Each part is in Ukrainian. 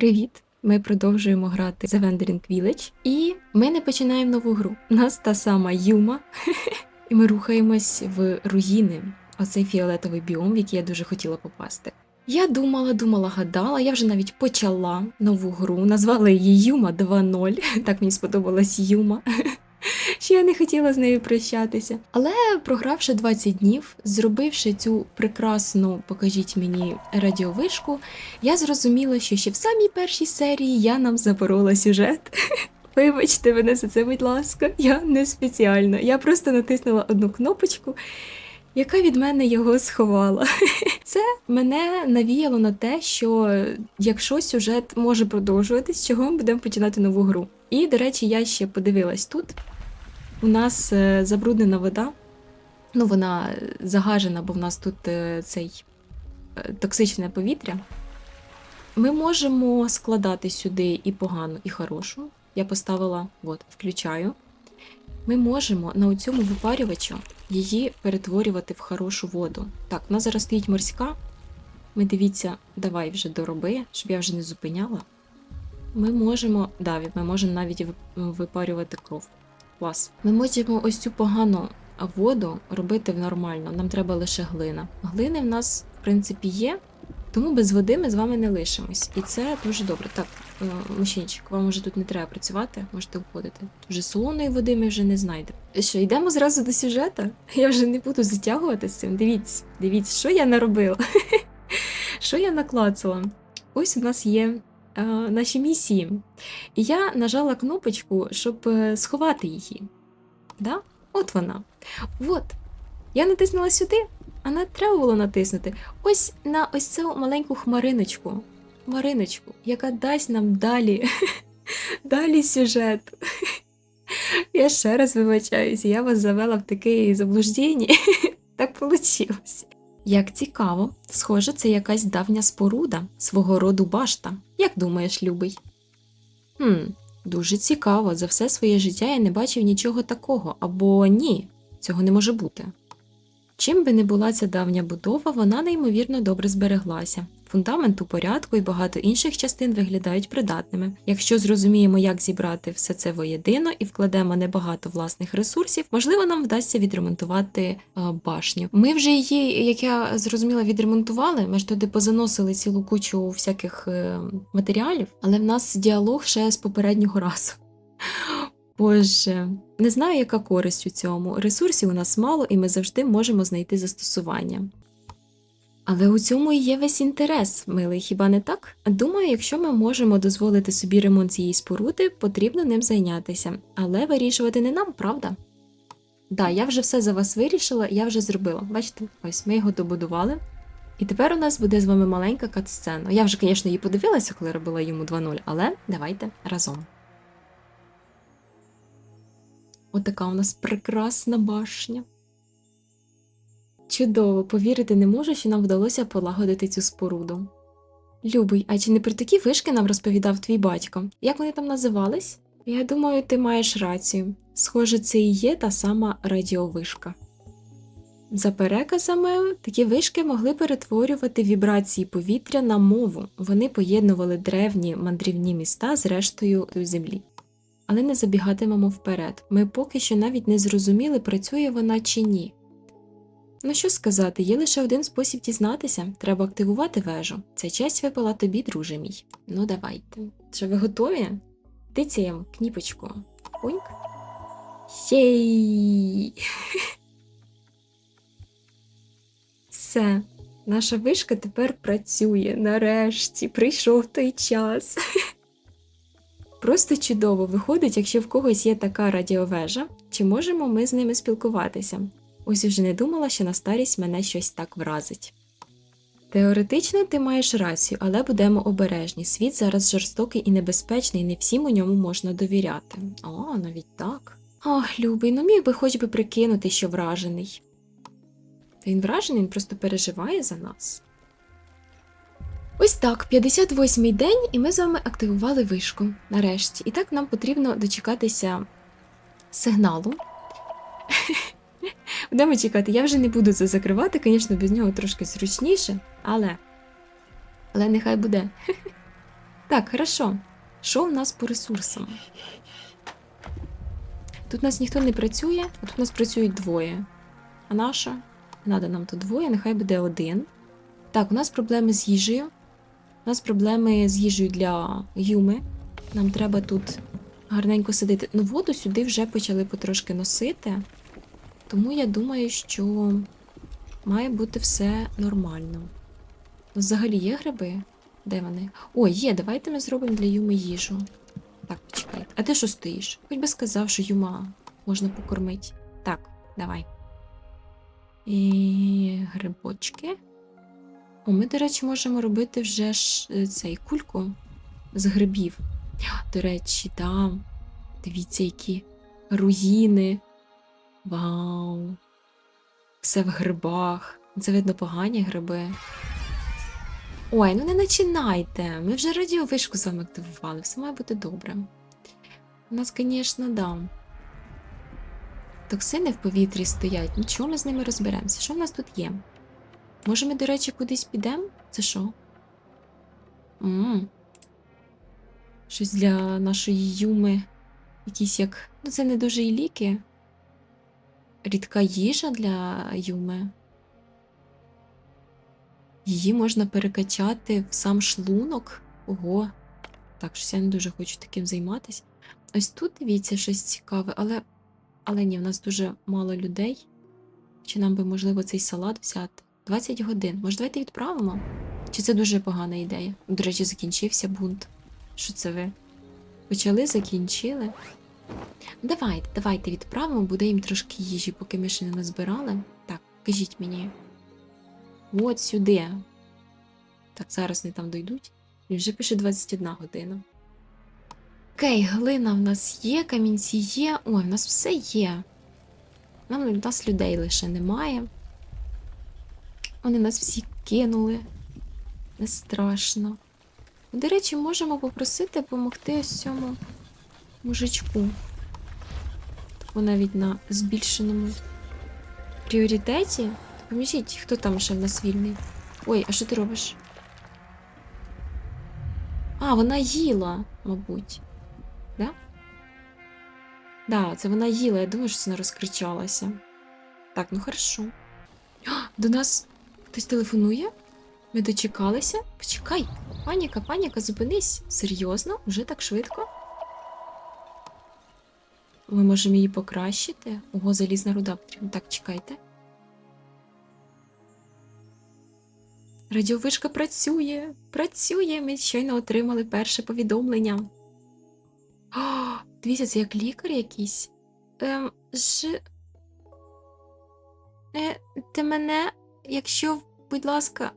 Привіт! Ми продовжуємо грати The Wandering Village, і ми не починаємо нову гру. У нас та сама Юма, і ми рухаємось в руїни, оцей фіолетовий біом, в який я дуже хотіла попасти. Я думала, думала, гадала, я вже навіть почала нову гру, назвала її Юма 2.0. Так мені сподобалась Юма. Що я не хотіла з нею прощатися. Але програвши 20 днів, зробивши цю прекрасну, покажіть мені радіовишку, я зрозуміла, що ще в самій першій серії я нам запорола сюжет. Вибачте мене за це, будь ласка, я не спеціально. Я просто натиснула одну кнопочку, яка від мене його сховала. Це мене навіяло на те, що якщо сюжет може продовжуватись, чого ми будемо починати нову гру. І, до речі, я ще подивилась тут. У нас е, забруднена вода. Ну, вона загажена, бо в нас тут е, цей е, токсичне повітря. Ми можемо складати сюди і погану, і хорошу. Я поставила, от, включаю. Ми можемо на цьому випарювачу її перетворювати в хорошу воду. Так, нас зараз стоїть морська. Ми дивіться, давай вже дороби, щоб я вже не зупиняла. Ми можемо, да, ми можемо навіть випарювати кров. Клас. Ми можемо ось цю погану воду робити нормально. Нам треба лише глина. Глини в нас, в принципі, є, тому без води ми з вами не лишимось. І це дуже добре. Так, мужчинчик, вам уже тут не треба працювати, можете уходити. Вже солоної води ми вже не знайдемо. Що, йдемо зразу до сюжета? Я вже не буду затягувати з цим. Дивіться, дивіться, що я наробила. Що я наклацала? Ось у нас є е, наші місії. І я нажала кнопочку, щоб е, сховати її. Да? От вона. От. Я натиснула сюди, а не треба було натиснути. Ось на ось цю маленьку хмариночку. Хмариночку, яка дасть нам далі, далі сюжет. Я ще раз вибачаюся, я вас завела в таке заблуждення. Так вийшло. Як цікаво, схоже, це якась давня споруда, свого роду башта. Як думаєш, любий? Хм, дуже цікаво. За все своє життя я не бачив нічого такого, або ні, цього не може бути. Чим би не була ця давня будова, вона неймовірно добре збереглася. Фундамент у порядку і багато інших частин виглядають придатними. Якщо зрозуміємо, як зібрати все це воєдино і вкладемо небагато власних ресурсів, можливо, нам вдасться відремонтувати е, башню. Ми вже її, як я зрозуміла, відремонтували. Ми ж туди позаносили цілу кучу всяких е, матеріалів, але в нас діалог ще з попереднього разу. Боже, не знаю, яка користь у цьому. Ресурсів у нас мало, і ми завжди можемо знайти застосування. Але у цьому і є весь інтерес, милий, хіба не так? Думаю, якщо ми можемо дозволити собі ремонт цієї споруди, потрібно ним зайнятися. Але вирішувати не нам, правда? Да, я вже все за вас вирішила, я вже зробила. Бачите, ось ми його добудували. І тепер у нас буде з вами маленька катсцена. Я вже, звісно, її подивилася, коли робила йому 2.0, але давайте разом. Отака у нас прекрасна башня. Чудово, повірити не можу, що нам вдалося полагодити цю споруду. Любий, а чи не про такі вишки нам розповідав твій батько? Як вони там називались? Я думаю, ти маєш рацію. Схоже, це і є та сама радіовишка. За переказами, такі вишки могли перетворювати вібрації повітря на мову. Вони поєднували древні мандрівні міста з рештою землі. Але не забігатимемо вперед. Ми поки що навіть не зрозуміли, працює вона чи ні. Ну що сказати, є лише один спосіб дізнатися. Треба активувати вежу. Ця честь випала тобі, друже мій. Ну давайте. Що ви готові? Тицяємо кніпочку. Пуньк. Єй! Все. Наша вишка тепер працює. Нарешті прийшов той час. Просто чудово виходить, якщо в когось є така радіовежа, чи можемо ми з ними спілкуватися? Ось уже не думала, що на старість мене щось так вразить. Теоретично ти маєш рацію, але будемо обережні. Світ зараз жорстокий і небезпечний, не всім у ньому можна довіряти. О, навіть так. Ох, любий, ну міг би хоч би прикинути, що вражений. Та він вражений, він просто переживає за нас. Ось так, 58-й день, і ми з вами активували вишку нарешті. І так нам потрібно дочекатися сигналу. Будемо чекати. Я вже не буду це закривати, звісно, без нього трошки зручніше, але. Але нехай буде. Так, хорошо. Що в нас по ресурсам? Тут нас ніхто не працює, а тут у нас працюють двоє. А наша? Надо нам тут двоє, нехай буде один. Так, у нас проблеми з їжею. У нас проблеми з їжею для Юми. Нам треба тут гарненько сидити. Ну, воду сюди вже почали потрошки носити. Тому я думаю, що має бути все нормально. Ну, взагалі є гриби? Де вони? О, є, давайте ми зробимо для Юми їжу. Так, почекайте. А ти що стоїш? Хоч би сказав, що Юма можна покормити. Так, давай. І грибочки. О, ми, до речі, можемо робити вже ж е, цей кульку з грибів. До речі, там. Дивіться, які руїни. Вау! Все в грибах. Це видно погані гриби. Ой, ну не починайте. Ми вже радіовишку з вами активували, все має бути добре. У нас, звісно, да. Токсини в повітрі стоять. Нічого ми з ними розберемося. Що в нас тут є? Може, ми, до речі, кудись підемо? Це що? м Щось для нашої юми. Якісь як. Ну, це не дуже і ліки. Рідка їжа для юми. Її можна перекачати в сам шлунок. Ого. Так, щось я не дуже хочу таким займатися. Ось тут дивіться щось цікаве, але. Але ні, в нас дуже мало людей. Чи нам би, можливо, цей салат взяти? 20 годин. Може, давайте відправимо? Чи це дуже погана ідея? До речі, закінчився бунт. Що це ви? Почали, закінчили. Давайте, давайте відправимо, буде їм трошки їжі, поки ми ще не назбирали. Так, кажіть мені. От сюди. Так, зараз вони там дойдуть. І вже пише 21 година. Окей, глина в нас є, камінці є. Ой, в нас все є. Нам у нас людей лише немає. Вони нас всі кинули. Не страшно. До речі, можемо попросити допомогти ось цьому мужичку. Таку навіть на збільшеному пріоритеті. Поможіть, хто там ще в нас вільний? Ой, а що ти робиш? А, вона їла, мабуть. Да? Да, це вона їла, я думаю, що не розкричалася. Так, ну хорошо. До нас хтось телефонує? Ми дочекалися? Почекай. Паніка, паніка, зупинись. Серйозно? Уже так швидко? Ми можемо її покращити. Ого, залізна руда потрібна. Так, чекайте. Радіовишка працює, працює. Ми щойно отримали перше повідомлення. О, дивіться, це як лікар якийсь. Ем, ж... Е, ти мене, якщо, будь ласка.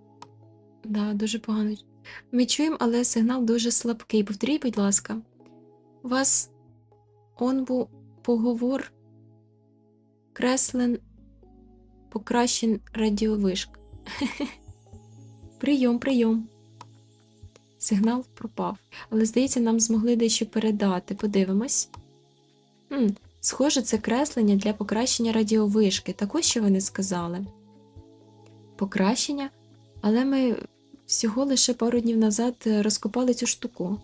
Да, дуже погано. Ми чуємо, але сигнал дуже слабкий. Повторіть, будь ласка. У вас он був поговор креслен покращен радіовишк. Прийом, прийом. Сигнал пропав. Але, здається, нам змогли дещо передати. Подивимось. Хм, Схоже, це креслення для покращення радіовишки. Також що вони сказали. Покращення? Але ми всього лише пару днів назад розкопали цю штуку.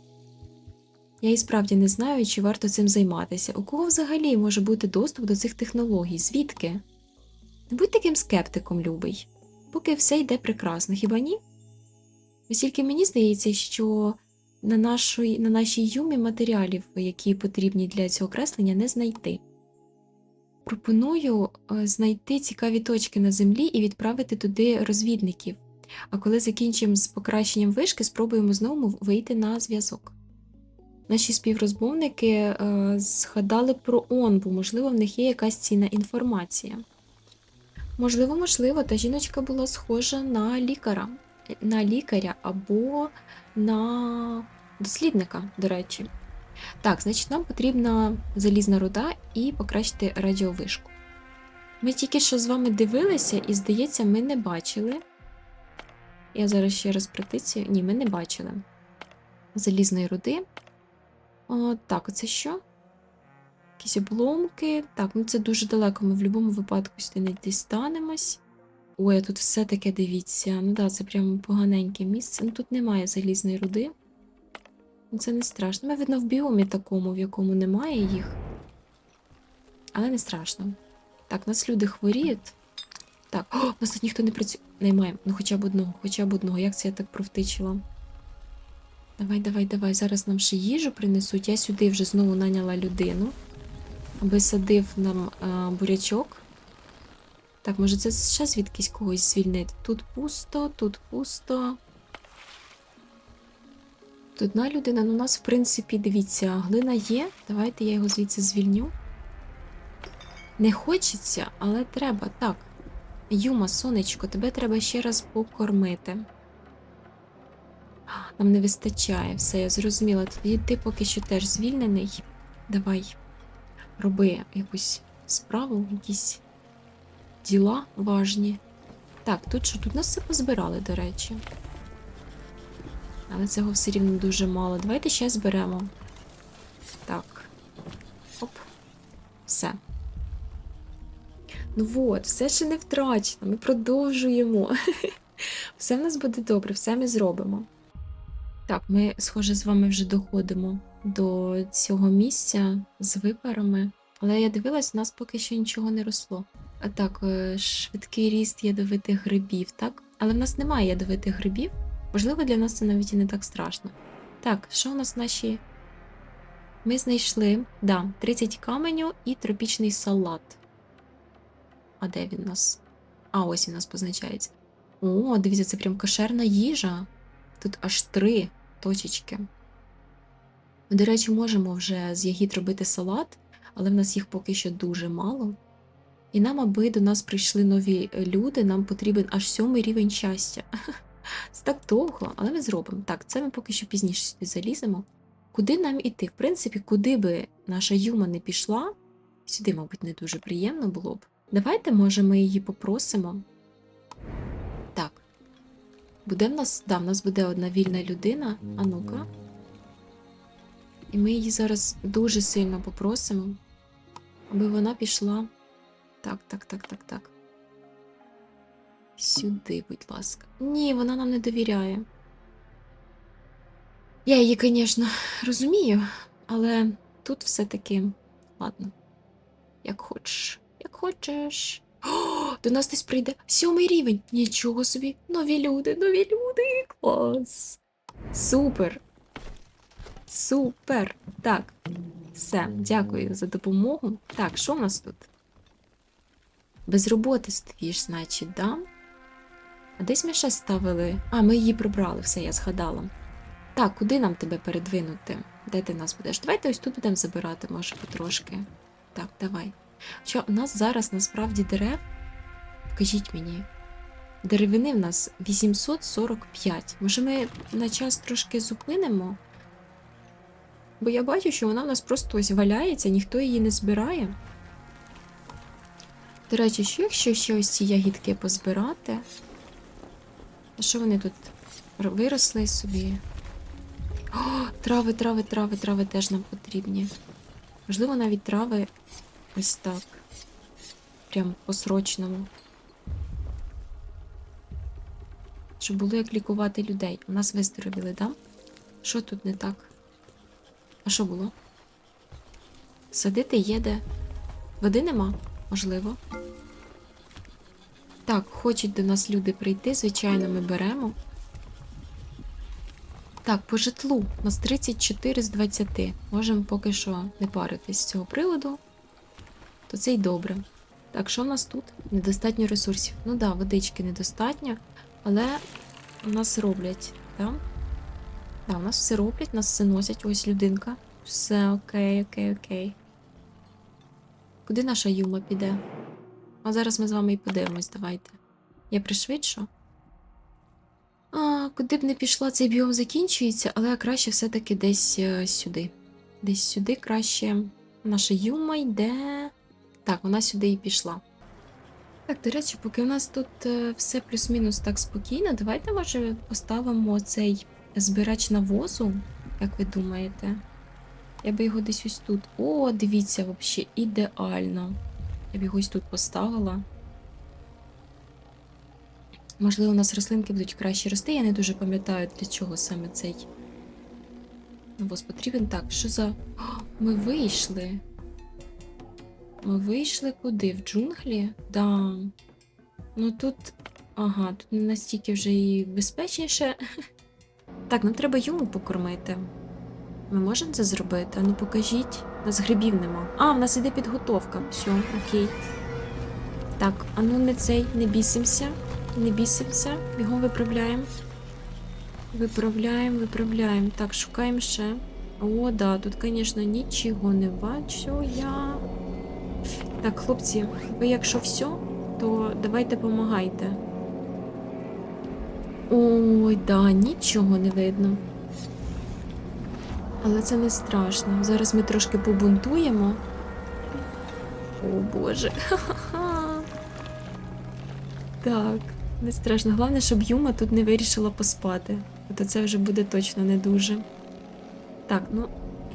Я і справді не знаю, чи варто цим займатися. У кого взагалі може бути доступ до цих технологій? Звідки? Не будь таким скептиком, любий. Поки все йде прекрасно, хіба ні? Ось тільки мені здається, що на, нашій, на нашій юмі матеріалів, які потрібні для цього креслення, не знайти. Пропоную е, знайти цікаві точки на землі і відправити туди розвідників. А коли закінчимо з покращенням вишки, спробуємо знову вийти на зв'язок. Наші співрозмовники е, згадали про онбу, можливо, в них є якась цінна інформація. Можливо, можливо, та жіночка була схожа на лікаря, на лікаря або на дослідника, до речі. Так, значить, нам потрібна залізна руда і покращити радіовишку. Ми тільки що з вами дивилися, і, здається, ми не бачили. Я зараз ще раз претицію. Ні, ми не бачили. Залізної руди. О, так, оце що? Якісь обломки. Так, ну це дуже далеко. Ми в будь-якому випадку сюди не дістанемось. Ой, а тут все таке дивіться. Ну да, це прямо поганеньке місце. Ну тут немає залізної руди. Ну, Це не страшно. Ми, видно, в біомі такому, в якому немає їх. Але не страшно. Так, нас люди хворіють. Так, о, нас тут ніхто не працює. Наймаємо. Ну хоча б одного, хоча б одного. Як це я так провтичила? Давай, давай, давай. Зараз нам ще їжу принесуть. Я сюди вже знову наняла людину, аби садив нам а, бурячок. Так, може, це ще звідкись когось звільнити. Тут пусто, тут пусто. Тут одна людина, ну у нас, в принципі, дивіться, глина є. Давайте я його звідси звільню. Не хочеться, але треба. Так. Юма, сонечко, тебе треба ще раз покормити. Нам не вистачає, все, я зрозуміла. Тоді ти поки що теж звільнений. Давай, роби якусь справу, якісь діла важні. Так, тут що? Тут нас все позбирали, до речі. Але цього все рівно дуже мало. Давайте ще зберемо. Так. Оп. Все. Ну от, все ще не втрачено. Ми продовжуємо. Все в нас буде добре, все ми зробимо. Так, ми, схоже, з вами вже доходимо до цього місця з випарами. Але я дивилась, у нас поки що нічого не росло. А так, е, швидкий ріст ядовитих грибів, так? Але в нас немає ядовитих грибів. Можливо, для нас це навіть і не так страшно. Так, що у нас наші. Ми знайшли да, 30 каменю і тропічний салат. А де він у нас? А, ось він у нас позначається. О, дивіться, це прям кошерна їжа. Тут аж три точечки. Ми, до речі, можемо вже з ягід робити салат, але в нас їх поки що дуже мало. І нам, аби до нас прийшли нові люди, нам потрібен аж сьомий рівень щастя. Це так довго, але ми зробимо. Так, це ми поки що пізніше сюди заліземо. Куди нам іти? В принципі, куди би наша Юма не пішла, сюди, мабуть, не дуже приємно було б. Давайте, може, ми її попросимо. Буде в нас, да, в нас буде одна вільна людина. А ну-ка. І ми її зараз дуже сильно попросимо, аби вона пішла. Так, так, так, так, так. Сюди, будь ласка. Ні, вона нам не довіряє. Я її, звісно, розумію, але тут все-таки ладно. Як хочеш, як хочеш. До нас десь прийде сьомий рівень. Нічого собі. Нові люди, нові люди. Клас. Супер. Супер. Так. Все, дякую за допомогу. Так, що в нас тут? Без роботи стоїш, значить, да? А десь ми ще ставили. А, ми її прибрали, все, я згадала. Так, куди нам тебе передвинути? Де ти нас будеш? Давайте ось тут будемо забирати, може, потрошки. Так, давай. Що у нас зараз насправді дерев? Покажіть мені. Деревини в нас 845. Може, ми на час трошки зупинимо? Бо я бачу, що вона в нас просто ось валяється, ніхто її не збирає. До речі, що якщо ще ось ці ягідки позбирати? А що вони тут виросли собі? О, трави, трави, трави, трави теж нам потрібні. Можливо, навіть трави ось так. Прям по-срочному. Щоб було як лікувати людей. У нас виздоровіли, да? Що тут не так? А що було? Садити є де? Води нема, можливо. Так, хочуть до нас люди прийти, звичайно, ми беремо. Так, по житлу. У нас 34 з 20. Можемо поки що не паритись з цього приводу. То це й добре. Так, що в нас тут? Недостатньо ресурсів. Ну да, водички недостатньо, але нас роблять, так? Да, у нас все роблять, нас все носять. Ось людинка. Все окей, окей, окей. Куди наша Юма піде? А зараз ми з вами і подивимось, давайте. Я пришвидшу. А, куди б не пішла, цей біом закінчується, але краще все-таки десь е, сюди. Десь сюди краще. Наша Юма йде. Так, вона сюди і пішла. Так, до речі, поки у нас тут е, все плюс-мінус так спокійно, давайте, може, поставимо цей збирач навозу, як ви думаєте? Я би його десь ось тут. О, дивіться, взагалі, ідеально. Я б його ось тут поставила. Можливо, у нас рослинки будуть краще рости. Я не дуже пам'ятаю, для чого саме цей Навоз потрібен. Так, що за. О, ми вийшли. Ми вийшли куди? В джунглі? Да. Ну тут. Ага, тут не настільки вже і безпечніше. Так, нам треба йому покормити. Ми можемо це зробити? Ну покажіть. У нас грибів нема. А, в нас іде підготовка. Все, окей. Так, а ну не цей, не бісимося. Не бісимося. Бігом виправляємо. Виправляємо, виправляємо. Так, шукаємо ще. О, да, тут, звісно, нічого не бачу я. Так, хлопці, ви якщо все, то давайте помагайте. Ой, да, нічого не видно. Але це не страшно. Зараз ми трошки побунтуємо. О Боже. Ха-ха-ха. Так, не страшно. Головне, щоб Юма тут не вирішила поспати. То це вже буде точно не дуже. Так, ну,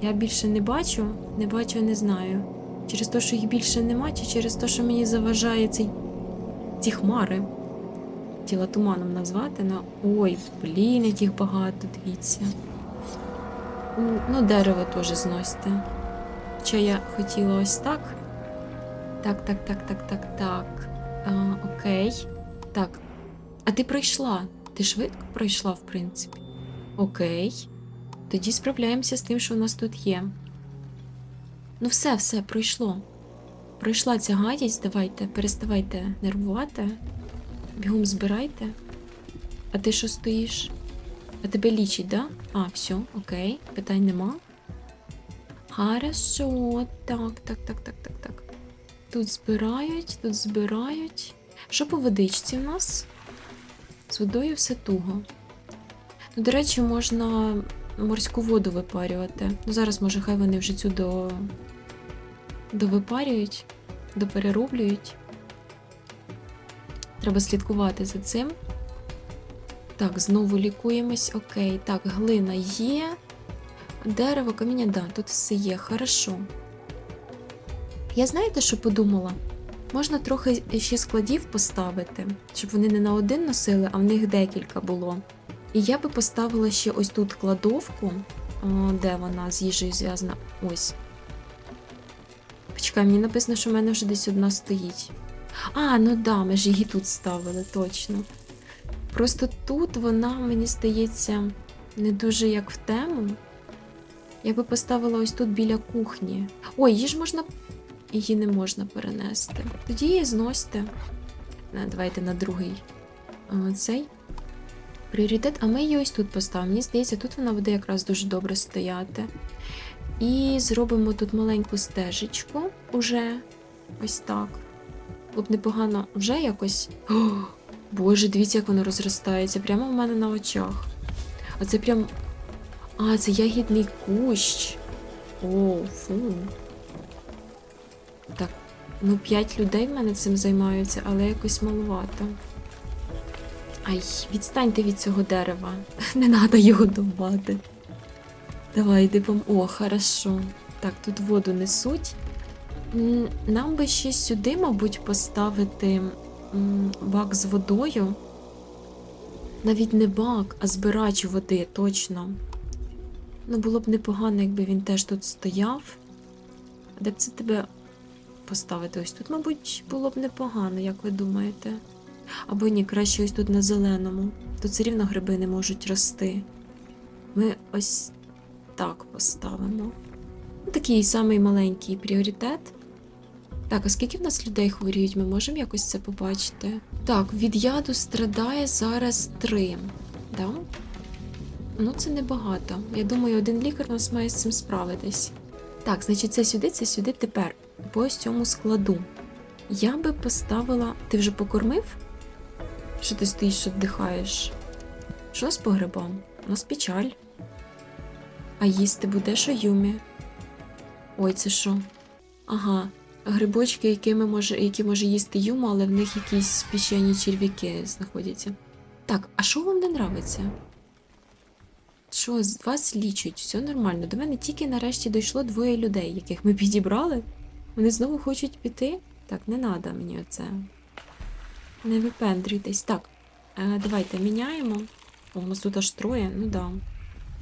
я більше не бачу, не бачу, не знаю. Через те, що їх більше нема, чи через те, що мені заважає цей... ці хмари. Тіла туманом назвати, на. Ой, блін, яких багато, дивіться. Ну, дерево теж зносьте. Хоча я хотіла ось так. Так, так, так, так, так, так. А, окей. Так. А ти пройшла? Ти швидко пройшла, в принципі. Окей. Тоді справляємося з тим, що у нас тут є. Ну, все, все, пройшло. Пройшла ця гадість, давайте, переставайте нервувати. Бігом збирайте. А ти що стоїш? А тебе лічить, да? А, все, окей, питань нема. Хорошо, так, так, так, так, так, так. Тут збирають, тут збирають. Що по водичці в нас? З водою все туго. Ну, до речі, можна морську воду випарювати. Ну, зараз, може, хай вони вже цю до... довипарюють, доперероблюють. Треба слідкувати за цим. Так, знову лікуємось. Окей. Так, глина є. Дерево, каміння, да, тут все є, хорошо. Я знаєте, що подумала? Можна трохи ще складів поставити, щоб вони не на один носили, а в них декілька було. І я би поставила ще ось тут кладовку, де вона з їжею зв'язана. Ось. Почекай, мені написано, що в мене вже десь одна стоїть. А, ну да, ми ж її тут ставили, точно. Просто тут вона, мені здається, не дуже як в тему. Я би поставила ось тут біля кухні. Ой, її ж можна. Її не можна перенести. Тоді її зносьте. Е, Давайте на другий цей пріоритет. А ми її ось тут поставимо. Мені здається, тут вона буде якраз дуже добре стояти. І зробимо тут маленьку стежечку уже. Ось так. Було б непогано вже якось. О, Боже, дивіться, як воно розростається. Прямо в мене на очах. А це прям. А, це ягідний кущ. О, фу. Так, ну п'ять людей в мене цим займаються, але якось маловато. Ай, відстаньте від цього дерева. Не треба його довбати. Давай, йди пом. О, хорошо. Так, тут воду несуть. Нам би ще сюди, мабуть, поставити бак з водою. Навіть не бак, а збирач води, точно. Ну, було б непогано, якби він теж тут стояв. Де б це тебе поставити? Ось тут, мабуть, було б непогано, як ви думаєте? Або ні, краще ось тут на зеленому. Тут все рівно гриби не можуть рости. Ми ось так поставимо. Ну, Такий самий маленький пріоритет. Так, а скільки в нас людей хворіють? Ми можемо якось це побачити? Так, від яду страдає зараз три. Да? Ну, це небагато. Я думаю, один лікар нас має з цим справитись. Так, значить, це сюди, це сюди тепер. По цьому складу. Я би поставила. Ти вже покормив? Що ти стоїш? Що у нас по грибам? У нас печаль. А їсти буде що Юмі? Ой, це що? Ага, грибочки, якими може, які може їсти Юма, але в них якісь піщані черв'яки знаходяться. Так, а що вам не нравиться? Що з вас лічать? Все нормально. До мене тільки нарешті дійшло двоє людей, яких ми підібрали. Вони знову хочуть піти? Так, не треба мені оце. Не випендрюйтесь. Так, е, давайте міняємо. О, у нас тут аж троє, ну да.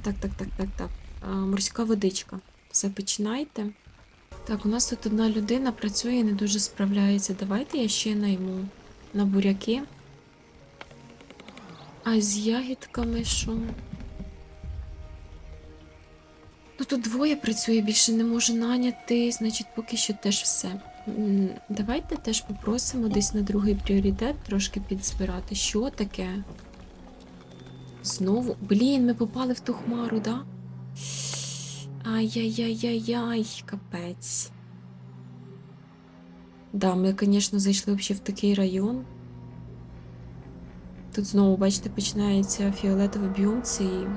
Так, так, так, так, так. а, морська водичка. Все починайте. Так, у нас тут одна людина працює і не дуже справляється. Давайте я ще найму на буряки. А з ягідками що? Ну тут двоє працює, більше не можу наняти, значить, поки що теж все. Давайте теж попросимо десь на другий пріоритет трошки підзбирати. Що таке? Знову. Блін, ми попали в ту хмару, да? Ай-яй-яй-яй-яй, капець. Да, ми, звісно, зайшли взагалі в такий район. Тут знову, бачите, починається фіолетовий біом цей.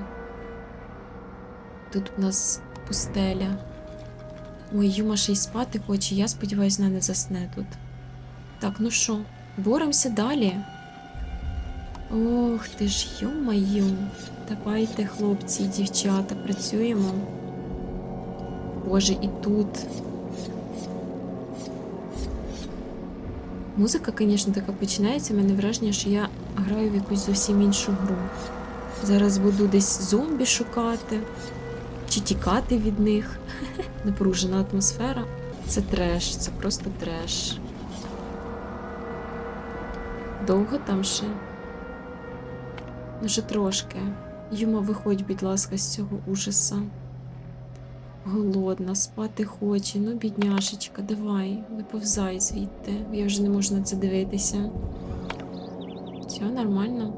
Тут у нас пустеля. Ой, Юма ще й спати хоче, я сподіваюся, вона не засне тут. Так, ну що, боремося далі. Ох ти ж, йо-майо. Давайте, хлопці і дівчата, працюємо. Боже, і тут. Музика, звісно, така починається. Мене враження, що я граю в якусь зовсім іншу гру. Зараз буду десь зомбі шукати чи тікати від них. Напружена атмосфера. Це треш, це просто треш. Довго там ще? Ну, ще трошки. Юма, виходь, будь ласка, з цього ужаса. Голодна, спати хоче. Ну, бідняшечка, давай, виповзай звідти. Я вже не можу на це дивитися. Все нормально.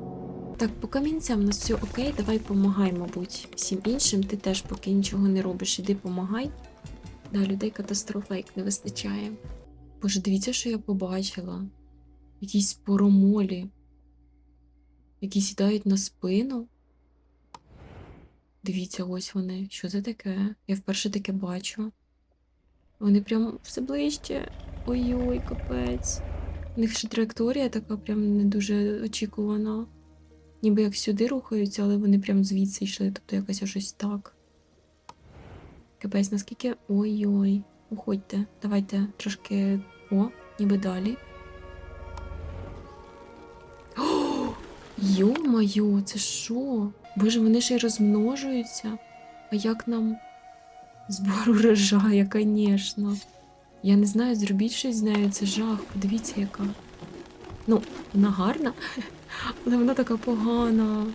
Так, по камінцям у нас все окей, давай помагай, мабуть. Всім іншим ти теж поки нічого не робиш, іди помагай. Да, людей катастрофа як не вистачає. Боже, дивіться, що я побачила. Якісь поромолі, які сідають на спину. Дивіться, ось вони. Що це таке? Я вперше таке бачу. Вони прям все ближче. Ой-ой, капець. У них ще траєкторія така прям не дуже очікувана. Ніби як сюди рухаються, але вони прям звідси йшли, тобто якось щось так. Капець, наскільки. Ой-ой, уходьте. Давайте трошки. О, ніби далі. Йо-моє, це що? Боже, вони ще й розмножуються. А як нам збор урожаю, звісно. Я не знаю, зробіть щось з нею, це жах. Подивіться, яка. Ну, вона гарна, але вона така погана.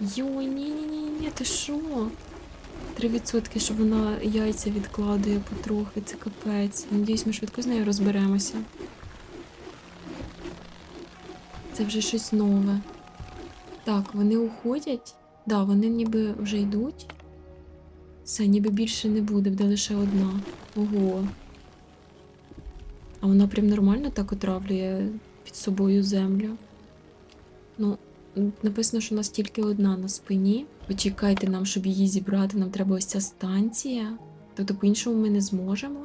Йой, ні-ні-ні, ти що? 3%, що вона яйця відкладує потрохи, це капець. Надіюсь, ми швидко з нею розберемося. Це вже щось нове. Так, вони уходять. Да, вони ніби вже йдуть. Все, ніби більше не буде, буде лише одна. Ого. А вона прям нормально так отравлює під собою землю. Ну, написано, що у нас тільки одна на спині. Почекайте нам, щоб її зібрати. Нам треба ось ця станція. Тобто по-іншому ми не зможемо.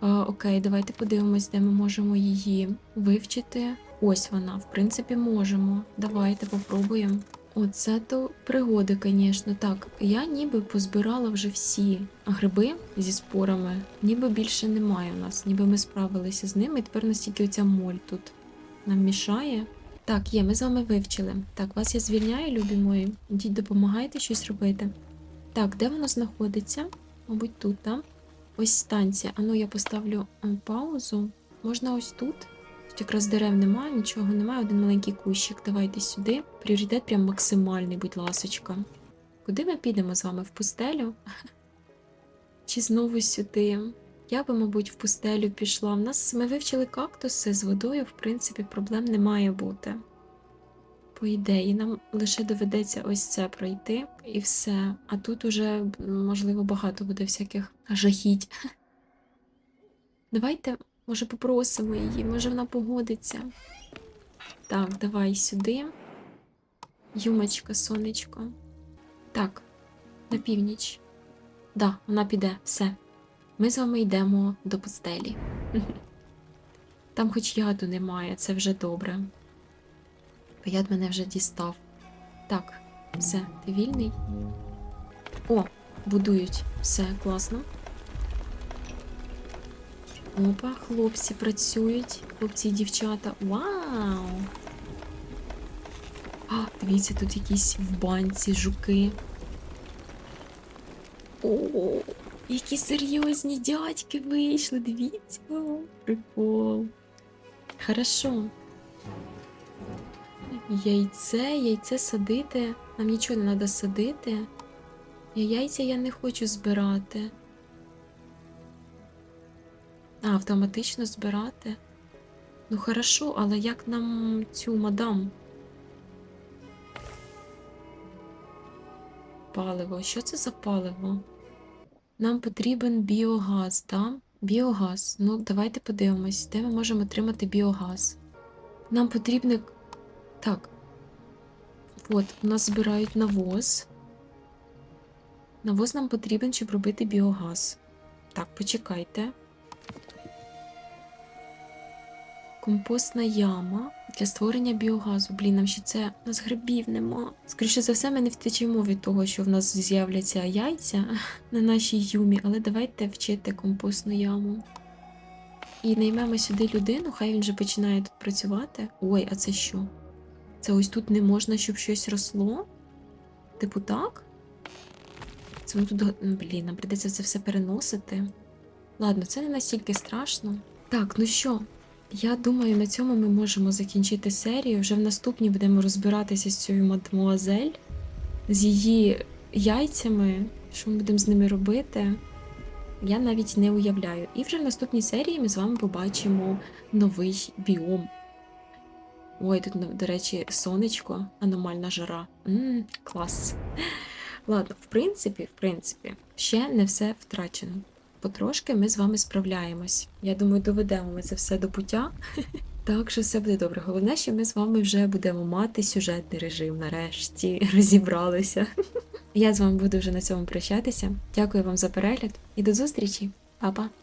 А, окей, давайте подивимось, де ми можемо її вивчити. Ось вона, в принципі, можемо. Давайте попробуємо. Оце то пригоди, звісно. Так, я ніби позбирала вже всі гриби зі спорами, ніби більше немає у нас, ніби ми справилися з ними. І тепер настільки оця моль тут нам мішає. Так, є, ми з вами вивчили. Так, вас я звільняю, любі мої. Ідіть, допомагайте щось робити. Так, де воно знаходиться? Мабуть, тут, так? Ось станція. Ану, я поставлю е, паузу. Можна ось тут. Тут якраз дерев немає, нічого немає, один маленький кущик. Давайте сюди. Пріоритет прям максимальний, будь ласочка. Куди ми підемо з вами? В пустелю? Чи знову сюди? Я би, мабуть, в пустелю пішла. В нас ми вивчили кактуси з водою, в принципі, проблем не має бути. По ідеї, нам лише доведеться ось це пройти і все. А тут уже, можливо, багато буде всяких жахіть. Давайте, може, попросимо її, може вона погодиться. Так, давай сюди. Юмочка, сонечко. Так, на північ. Да, вона піде, все. Ми з вами йдемо до пустелі. Там хоч яду немає, це вже добре. Бо яд мене вже дістав. Так, все, ти вільний? О, будують. Все, класно. Опа, хлопці працюють, хлопці і дівчата. Вау! А, дивіться, тут якісь в банці жуки. О, які серйозні дядьки вийшли, дивіться. Прикол. Хорошо. Яйце, яйце садити. Нам нічого не треба садити. Я яйця я не хочу збирати. А, автоматично збирати. Ну хорошо, але як нам цю мадам? Паливо. Що це за паливо? Нам потрібен біогаз, так? Біогаз. Ну, давайте подивимось, де ми можемо отримати біогаз. Нам потрібно. Так. От, у нас збирають навоз. Навоз нам потрібен, щоб робити біогаз. Так, почекайте. Компостна яма для створення біогазу. Блін, нам ще це у нас грибів нема. Скоріше за все, ми не втечемо від того, що в нас з'являться яйця на нашій юмі, але давайте вчити компостну яму. І наймемо сюди людину, хай він вже починає тут працювати. Ой, а це що? Це ось тут не можна, щоб щось росло? Типу так? Це ми тут. ну, Блін, нам прийдеться це все переносити. Ладно, це не настільки страшно. Так, ну що, я думаю, на цьому ми можемо закінчити серію. Вже в наступній будемо розбиратися з цією мадмуазель, з її яйцями. Що ми будемо з ними робити? Я навіть не уявляю. І вже в наступній серії ми з вами побачимо новий біом. Ой, тут, ну, до речі, сонечко, аномальна жара. Мм, клас. Ладно, в принципі, в принципі, ще не все втрачено. Потрошки ми з вами справляємось. Я думаю, доведемо ми це все до пуття. Так що все буде добре. Головне, що ми з вами вже будемо мати сюжетний режим. Нарешті розібралися. Я з вами буду вже на цьому прощатися. Дякую вам за перегляд і до зустрічі, Па-па!